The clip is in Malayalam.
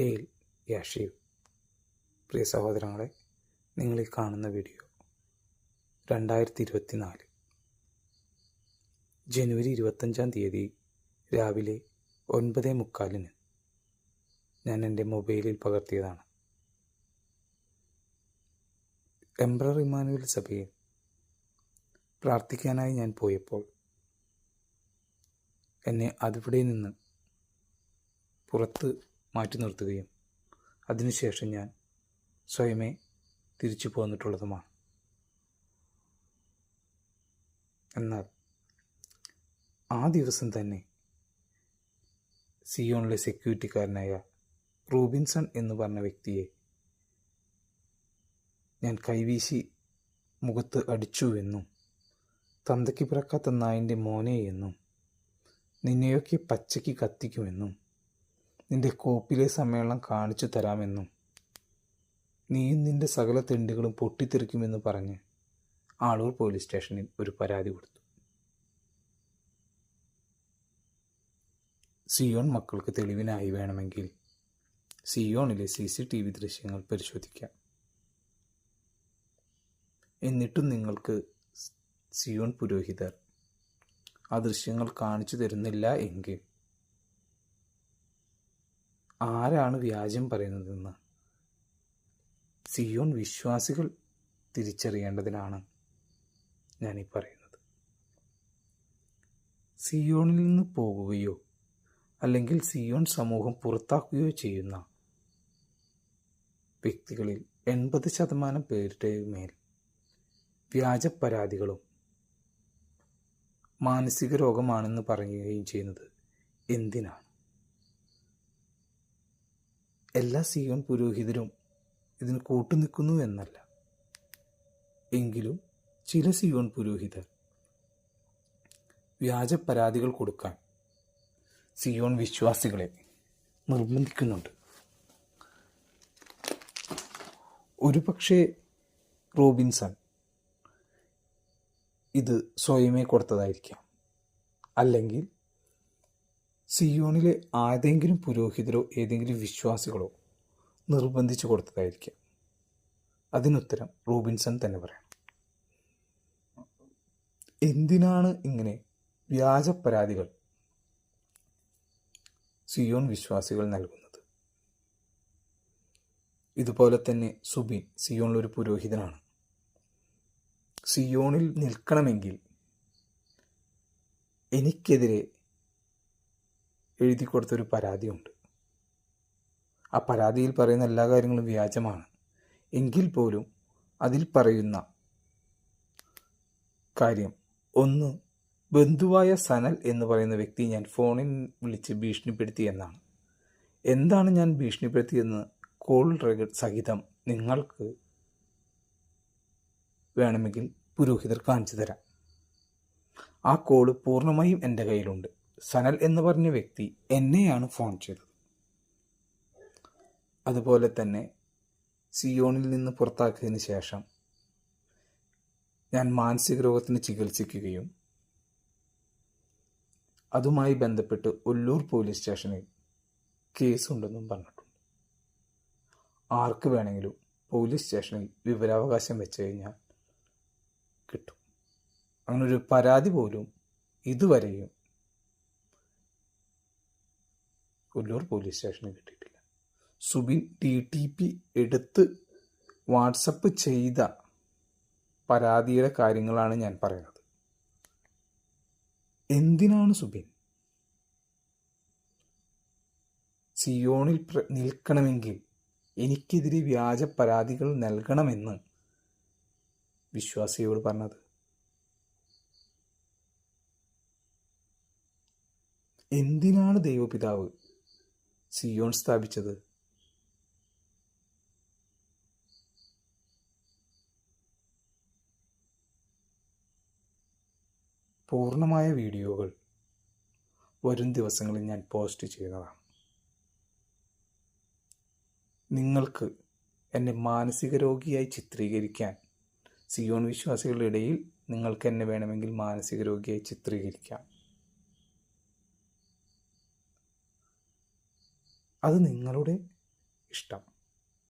എയിൽ യാഷീവ് പ്രിയ സഹോദരങ്ങളെ നിങ്ങൾ ഈ കാണുന്ന വീഡിയോ രണ്ടായിരത്തി ഇരുപത്തി നാല് ജനുവരി ഇരുപത്തഞ്ചാം തീയതി രാവിലെ ഒൻപതേ മുക്കാലിന് ഞാൻ എന്റെ മൊബൈലിൽ പകർത്തിയതാണ്. എംബ്രർ ഇമാനുവൽ സഭയിൽ പ്രാർത്ഥിക്കാനായി ഞാൻ പോയപ്പോൾ എന്നെ അതിവിടെ നിന്ന് പുറത്ത് മാറ്റി നിർത്തുകയും അതിനുശേഷം ഞാൻ സ്വയമേ തിരിച്ചു പോന്നിട്ടുള്ളതുമാണ്. എന്നാൽ ആ ദിവസം തന്നെ സിയോണിലെ സെക്യൂരിറ്റിക്കാരനായ റൂബിൻസൺ എന്ന് പറഞ്ഞ വ്യക്തിയെ ഞാൻ കൈവീശി മുഖത്ത് അടിച്ചു അടിച്ചുവെന്നും തന്തയ്ക്ക് പിറക്കാത്ത നായന്റെ മോനെ എന്നും നിന്നെയൊക്കെ പച്ചയ്ക്ക് കത്തിക്കുമെന്നും നിന്റെ കോപ്പിലെ സമ്മേളനം കാണിച്ചു തരാമെന്നും നീയും നിന്റെ സകല തെണ്ടുകളും പൊട്ടിത്തെറിക്കുമെന്ന് പറഞ്ഞ് ആളൂർ പോലീസ് സ്റ്റേഷനിൽ ഒരു പരാതി കൊടുത്തു. സിയോൺ മക്കൾക്ക് തെളിവിനായി വേണമെങ്കിൽ സിയോണിലെ സി സി ടി വി ദൃശ്യങ്ങൾ പരിശോധിക്കാം. എന്നിട്ടും നിങ്ങൾക്ക് സിയോൺ പുരോഹിതർ ആ ദൃശ്യങ്ങൾ കാണിച്ചു തരുന്നില്ല എങ്കിൽ ആരാണ് വ്യാജം പറയുന്നതെന്ന്? സിയോൺ വിശ്വാസികൾ തിരിച്ചറിയേണ്ടതിനാണ് ഞാനീ പറയുന്നത്. സിയോണിൽ നിന്ന് പോകുകയോ അല്ലെങ്കിൽ സിയോൺ സമൂഹം പുറത്താക്കുകയോ ചെയ്യുന്ന വ്യക്തികളിൽ എൺപത് ശതമാനം പേരുടെ മേൽ വ്യാജ പരാതികളും മാനസിക രോഗമാണെന്ന് പറയുകയും ചെയ്യുന്നത് എന്തിനാണ്? എല്ലാ സിയോൺ പുരോഹിതരും ഇതിന് കൂട്ടുനിൽക്കുന്നു എന്നല്ല. എങ്കിലും ചില സിയോൺ പുരോഹിതർ വ്യാജ പരാതികൾ കൊടുക്കാൻ സിയോൺ വിശ്വാസികളെ നിർബന്ധിക്കുന്നുണ്ട്. ഒരുപക്ഷെ റോബിൻസൺ ഇത് സ്വയമേ കൊടുത്തതായിരിക്കാം. അല്ലെങ്കിൽ സിയോണിലെ ആരെങ്കിലും പുരോഹിതരോ ഏതെങ്കിലും വിശ്വാസികളോ നിർബന്ധിച്ചു കൊടുത്തതായിരിക്കാം. അതിനുത്തരം റോബിൻസൺ തന്നെ പറയണം. എന്തിനാണ് ഇങ്ങനെ വ്യാജ പരാതികൾ സിയോൺ വിശ്വാസികൾ നൽകുന്നത്? ഇതുപോലെ തന്നെ സുബിൻ സിയോണിലൊരു പുരോഹിതനാണ്. സിയോണിൽ നിൽക്കണമെങ്കിൽ എനിക്കെതിരെ എഴുതി കൊടുത്തൊരു പരാതിയുണ്ട്. ആ പരാതിയിൽ പറയുന്ന എല്ലാ കാര്യങ്ങളും വ്യാജമാണ്. എങ്കിൽ പോലും അതിൽ പറയുന്ന കാര്യം ഒന്ന് ബന്ധുവായ സനൽ എന്ന് പറയുന്ന വ്യക്തി ഞാൻ ഫോണിൽ വിളിച്ച് ഭീഷണിപ്പെടുത്തി എന്നാണ്. എന്താണ് ഞാൻ ഭീഷണിപ്പെടുത്തിയെന്ന് കോൾ റെക്കോർഡ് സഹിതം നിങ്ങൾക്ക് വേണമെങ്കിൽ പുരോഹിതർ കാണിച്ചു തരാം. ആ കോൾ പൂർണമായും എന്റെ കയ്യിലുണ്ട്. സനൽ എന്ന് പറഞ്ഞ വ്യക്തി എന്നെയാണ് ഫോൺ ചെയ്തത്. അതുപോലെ തന്നെ സിയോണിൽ നിന്ന് പുറത്താക്കിയതിന് ശേഷം ഞാൻ മാനസിക രോഗത്തിന് ചികിത്സിക്കുകയും അതുമായി ബന്ധപ്പെട്ട് ഒല്ലൂർ പോലീസ് സ്റ്റേഷനിൽ കേസുണ്ടെന്നും പറഞ്ഞിട്ടുണ്ട്. ആർക്ക് വേണമെങ്കിലും പോലീസ് സ്റ്റേഷനിൽ വിവരാവകാശം വെച്ച് കഴിഞ്ഞാൽ കിട്ടും. അങ്ങനൊരു പരാതി പോലും ഇതുവരെയും കൊല്ലൂർ പോലീസ് സ്റ്റേഷനിൽ കിട്ടിയിട്ടില്ല. സുബിൻ ടി ടി പി എടുത്ത് വാട്സപ്പ് ചെയ്ത പരാതിയുടെ കാര്യങ്ങളാണ് ഞാൻ പറയുന്നത്. എന്തിനാണ് സുബിൻ? സിയോണിൽ നിൽക്കണമെങ്കിൽ എനിക്കെതിരെ വ്യാജ പരാതികൾ നൽകണമെന്ന് വിശ്വാസിയോട് പറഞ്ഞത്. എന്തിനാണ് ദൈവപിതാവ് സിയോൺ സ്ഥാപിച്ചത്. പൂർണമായ വീഡിയോകൾ വരും ദിവസങ്ങളിൽ ഞാൻ പോസ്റ്റ് ചെയ്യുന്നതാണ്. നിങ്ങൾക്ക് എന്നെ മാനസിക രോഗിയായി ചിത്രീകരിക്കാൻ സിയോൺ വിശ്വാസികളുടെ ഇടയിൽ നിങ്ങൾക്ക് എന്നെ വേണമെങ്കിൽ മാനസിക രോഗിയായി ചിത്രീകരിക്കാം. അത് നിങ്ങളുടെ ഇഷ്ടം.